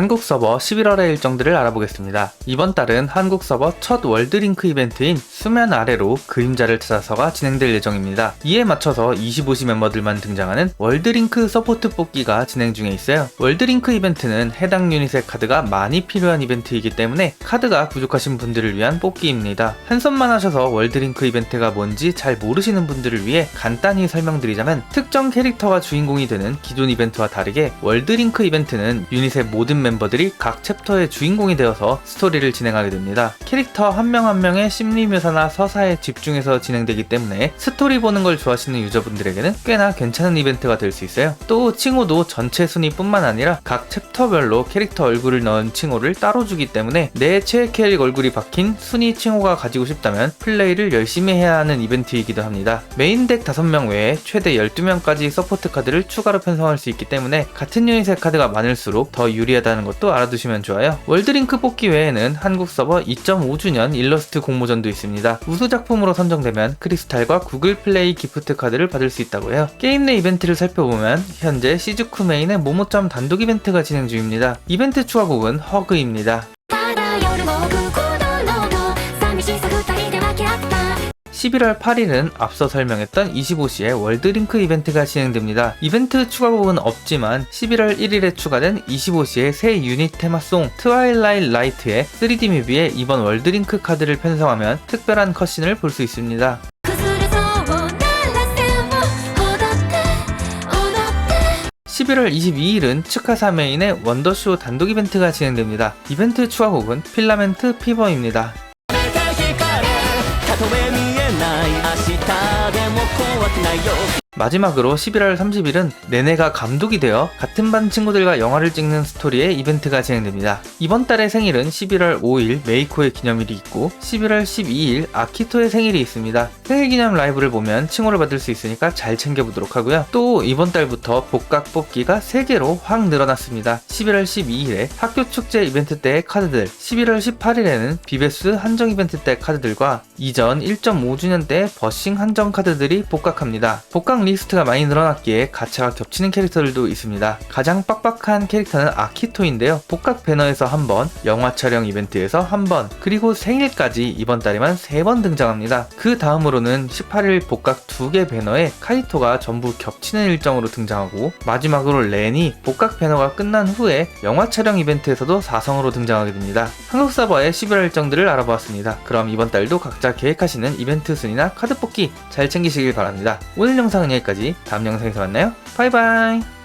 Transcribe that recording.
한국 서버 11월의 일정들을 알아보겠습니다. 이번 달은 한국 서버 첫 월드링크 이벤트인 수면 아래로 그림자를 찾아서가 진행될 예정입니다. 이에 맞춰서 25시 멤버들만 등장하는 월드링크 서포트 뽑기가 진행 중에 있어요. 월드링크 이벤트는 해당 유닛의 카드가 많이 필요한 이벤트이기 때문에 카드가 부족하신 분들을 위한 뽑기입니다. 한선만 하셔서 월드링크 이벤트가 뭔지 잘 모르시는 분들을 위해 간단히 설명드리자면 특정 캐릭터가 주인공이 되는 기존 이벤트와 다르게 월드링크 이벤트는 유닛의 모든 멤버 들이 각 챕터의 주인공이 되어서 스토리를 진행하게 됩니다. 캐릭터 한 명 한 명의 심리 묘사나 서사에 집중해서 진행되기 때문에 스토리 보는 걸 좋아하시는 유저분들에게는 꽤나 괜찮은 이벤트가 될 수 있어요. 또 칭호도 전체 순위뿐만 아니라 각 챕터별로 캐릭터 얼굴을 넣은 칭호를 따로 주기 때문에 내 최애 캐릭 얼굴이 박힌 순위 칭호가 가지고 싶다면 플레이를 열심히 해야 하는 이벤트이기도 합니다. 메인 덱 5명 외에 최대 12명까지 서포트 카드를 추가로 편성할 수 있기 때문에 같은 유닛의 카드가 많을수록 더 유리하다 는 것도 알아두시면 좋아요. 월드링크 뽑기 외에는 한국 서버 2.5주년 일러스트 공모전도 있습니다. 우수 작품으로 선정되면 크리스탈과 구글 플레이 기프트 카드를 받을 수 있다고 해요. 게임 내 이벤트를 살펴보면 현재 시즈쿠 메인의 모모점 단독 이벤트가 진행 중입니다. 이벤트 추가곡은 허그입니다. 11월 8일은 앞서 설명했던 25시에 월드링크 이벤트가 진행됩니다. 이벤트 추가 부분은 없지만 11월 1일에 추가된 25시에 새 유닛 테마송 트와일라이 라이트의 3D 뮤비에 이번 월드링크 카드를 편성하면 특별한 컷신을 볼 수 있습니다. 11월 22일은 츠카사메인의 원더쇼 단독 이벤트가 진행됩니다. 이벤트 추가곡은 필라멘트 피버입니다. ない明日でも 마지막으로 11월 30일은 내내가 감독이 되어 같은 반 친구들과 영화를 찍는 스토리의 이벤트가 진행됩니다. 이번 달의 생일은 11월 5일 메이코의 기념일이 있고 11월 12일 아키토의 생일이 있습니다. 생일 기념 라이브를 보면 칭호를 받을 수 있으니까 잘 챙겨보도록 하고요. 또 이번 달부터 복각 뽑기가 3개로 확 늘어났습니다. 11월 12일에 학교 축제 이벤트 때의 카드들, 11월 18일에는 비베스 한정 이벤트 때 카드들과 이전 1.5주년 때 버싱 한정 카드들이 복각합니다. 복각 리스트가 많이 늘어났기에 가차가 겹치는 캐릭터들도 있습니다. 가장 빡빡한 캐릭터는 아키토인데요. 복각 배너에서 한 번, 영화 촬영 이벤트에서 한 번, 그리고 생일까지 이번 달에만 세 번 등장합니다. 그 다음으로는 18일 복각 두 개 배너에 카이토가 전부 겹치는 일정으로 등장하고 마지막으로 렌이 복각 배너가 끝난 후에 영화 촬영 이벤트에서도 4성으로 등장하게 됩니다. 한국 서버의 11월 일정들을 알아보았습니다. 그럼 이번 달도 각자 계획하시는 이벤트 순위나 카드 뽑기 잘 챙기 시길 바랍니다. 오늘 영상은 여기까지 다음 영상에서 만나요. 바이바이